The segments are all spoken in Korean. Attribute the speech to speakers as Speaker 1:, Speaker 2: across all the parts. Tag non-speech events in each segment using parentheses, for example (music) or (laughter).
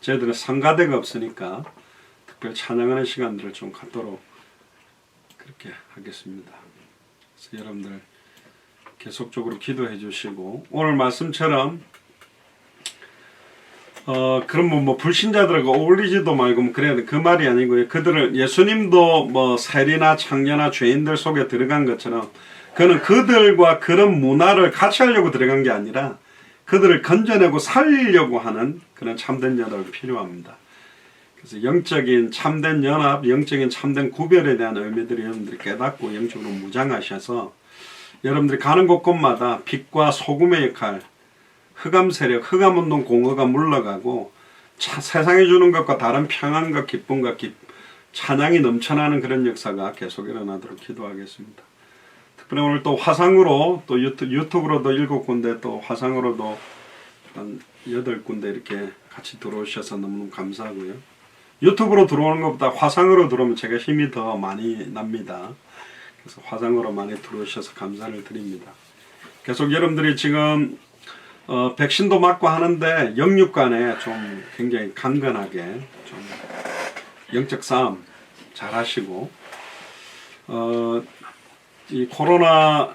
Speaker 1: 저희들은 성가대가 없으니까 특별 찬양하는 시간들을 좀 갖도록 그렇게 하겠습니다. 그래서 여러분들 계속적으로 기도해 주시고 오늘 말씀처럼 어 그런 뭐, 뭐 불신자들하고 어울리지도 말고 뭐 그래야 돼. 그 말이 아니고요. 그들을 예수님도 뭐 세리나 창녀나 죄인들 속에 들어간 것처럼 그는 그들과 그런 문화를 같이 하려고 들어간 게 아니라 그들을 건져내고 살리려고 하는 그런 참된 연합이 필요합니다. 그래서 영적인 참된 연합, 영적인 참된 구별에 대한 의미들을 여러분들이 깨닫고 영적으로 무장하셔서 여러분들이 가는 곳곳마다 빛과 소금의 역할, 흑암 세력, 흑암 운동 공허가 물러가고 차- 세상에 주는 것과 다른 평안과 기쁨과 기, 찬양이 넘쳐나는 그런 역사가 계속 일어나도록 기도하겠습니다. 특별히 오늘 또 화상으로 또 유튜, 유튜브 로도 일곱 군데 또 화상으로도 한 여덟 군데 이렇게 같이 들어오셔서 너무너무 감사하고요. 유튜브로 들어오는 것보다 화상으로 들어오면 제가 힘이 더 많이 납니다. 그래서 화상으로 많이 들어오셔서 감사를 드립니다. 계속 여러분들이 지금 어, 백신도 맞고 하는데 영육 간에 좀 굉장히 강건하게 좀 영적 싸움 잘 하시고 어, 이 코로나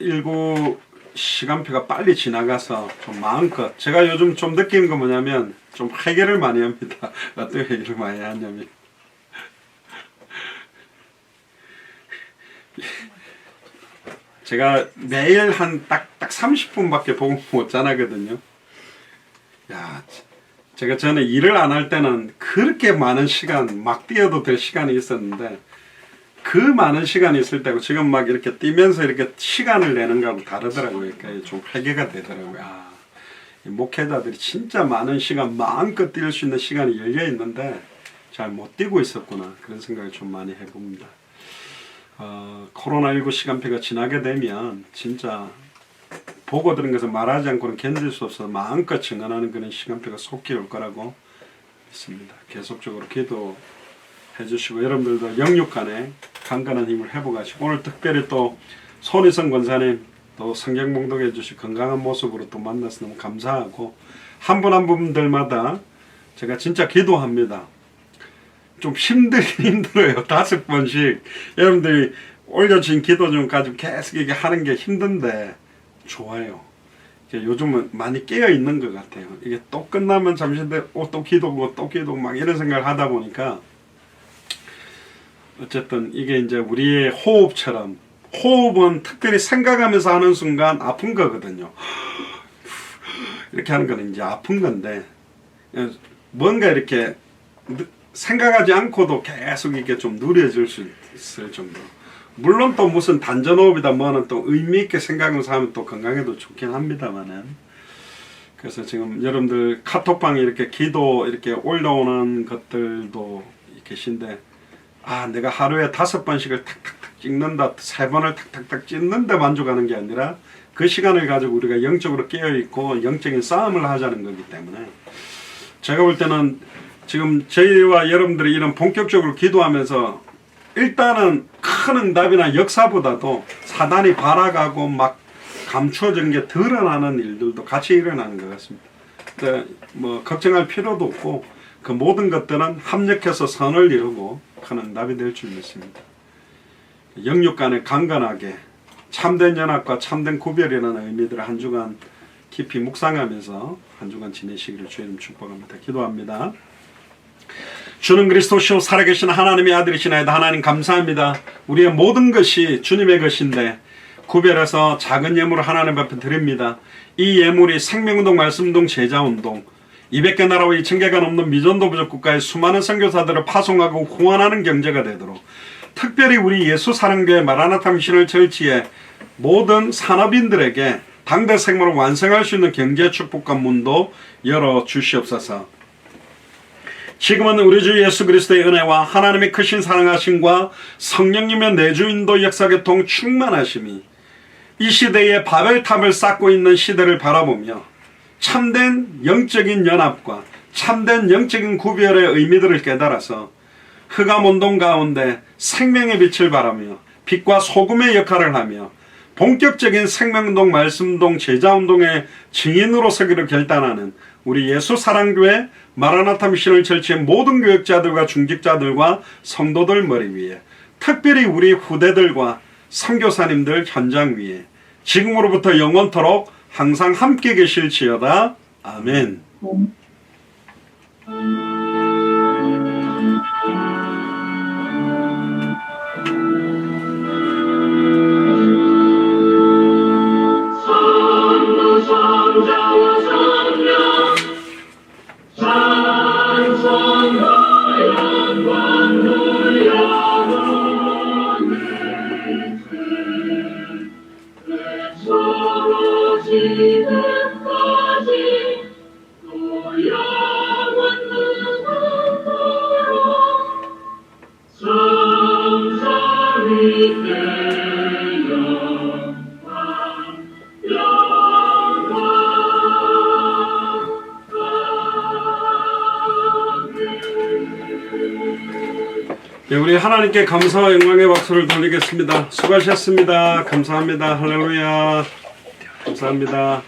Speaker 1: 19 시간표가 빨리 지나가서 좀 마음껏 제가 요즘 좀 느끼는 건 뭐냐면 좀 회개를 많이 합니다. (laughs) 어떤 회개를 많이 하냐면 제가 매일 한딱딱 30분밖에 보고 못 자나거든요. 야, 제가 전에 일을 안 할 때는 그렇게 많은 시간 막 뛰어도 될 시간이 있었는데 그 많은 시간이 있을 때고 지금 막 이렇게 뛰면서 이렇게 시간을 내는 거하고 다르더라고요. 그러니까 좀 회개가 되더라고요. 아, 이 목회자들이 진짜 많은 시간 마음껏 뛸 수 있는 시간이 열려 있는데 잘 못 뛰고 있었구나 그런 생각을 좀 많이 해봅니다. 어, 코로나19 시간표가 지나게 되면 진짜 보고 들은 것을 말하지 않고는 견딜 수 없어서 마음껏 증언하는 그런 시간표가 속히 올 거라고 믿습니다. 계속적으로 기도 해 주시고 여러분들도 영육간에 강건한 힘을 회복하시고 오늘 특별히 또 손희성 권사님 또 성경 봉독해 주시 건강한 모습으로 또 만나서 너무 감사하고 한분한 분들마다 제가 진짜 기도합니다. 좀 힘들긴 (laughs) 힘들어요. 다섯 번씩 여러분들이 올려주신 기도 좀 가지고 계속 이게 하는 게 힘든데 좋아요. 요즘은 많이 깨어 있는 것 같아요. 이게 또 끝나면 잠시 어, 또 기도고 또 기도고 막 이런 생각을 하다 보니까 어쨌든 이게 이제 우리의 호흡처럼 호흡은 특별히 생각하면서 하는 순간 아픈 거거든요. 이렇게 하는 거는 이제 아픈 건데 뭔가 이렇게 느- 생각하지 않고도 계속 이게 좀 누려질 수 있을 정도. 물론 또 무슨 단전호흡이다 뭐는 또 의미 있게 생각하면서 하면 또 건강에도 좋긴 합니다만은. 그래서 지금 여러분들 카톡방에 이렇게 기도 이렇게 올라오는 것들도 계신데 아 내가 하루에 다섯 번씩을 탁탁탁 찍는다 세 번을 탁탁탁 찍는데 만족하는 게 아니라 그 시간을 가지고 우리가 영적으로 깨어 있고 영적인 싸움을 하자는 거기 때문에 제가 볼 때는 지금 저희와 여러분들이 이런 본격적으로 기도하면서 일단은 큰 응답이나 역사보다도 사단이 발악하고 막 감추어진 게 드러나는 일들도 같이 일어나는 것 같습니다. 근데 뭐 걱정할 필요도 없고 그 모든 것들은 합력해서 선을 이루고 큰 응답이 될 줄 믿습니다. 영육 간에 강건하게 참된 연합과 참된 구별이라는 의미들을 한 주간 깊이 묵상하면서 한 주간 지내시기를 주님 축복합니다. 기도합니다. 주는 그리스도시오 살아계신 하나님의 아들이시나이다. 하나님 감사합니다. 우리의 모든 것이 주님의 것인데 구별해서 작은 예물을 하나님 앞에 드립니다. 이 예물이 생명운동, 말씀운동, 제자운동 200개 나라와 2,000개가 넘는 미전도 부족 국가의 수많은 선교사들을 파송하고 후원하는 경제가 되도록 특별히 우리 예수 사랑교회 마라나타 미션을 절치에 모든 산업인들에게 당대 생물을 완성할 수 있는 경제 축복과 문도 열어 주시옵소서. 지금은 우리 주 예수 그리스도의 은혜와 하나님의 크신 사랑하심과 성령님의 내주인도 역사교통 충만하심이 이 시대에 바벨탑을 쌓고 있는 시대를 바라보며 참된 영적인 연합과 참된 영적인 구별의 의미들을 깨달아서 흑암 운동 가운데 생명의 빛을 바라며 빛과 소금의 역할을 하며 본격적인 생명운동, 말씀운동, 제자운동의 증인으로 서기로 결단하는 우리 예수 사랑교회 마라나타 미션을 철치의 모든 교역자들과 중직자들과 성도들 머리 위에 특별히 우리 후대들과 선교사님들 현장 위에 지금으로부터 영원토록 항상 함께 계실지어다. 아멘.
Speaker 2: 성 지금까지
Speaker 1: 네, 하나님께 감사와 영광의 박수를 돌리겠습니다. 수고하셨습니다. 감사합니다. 할렐루야. 감사합니다.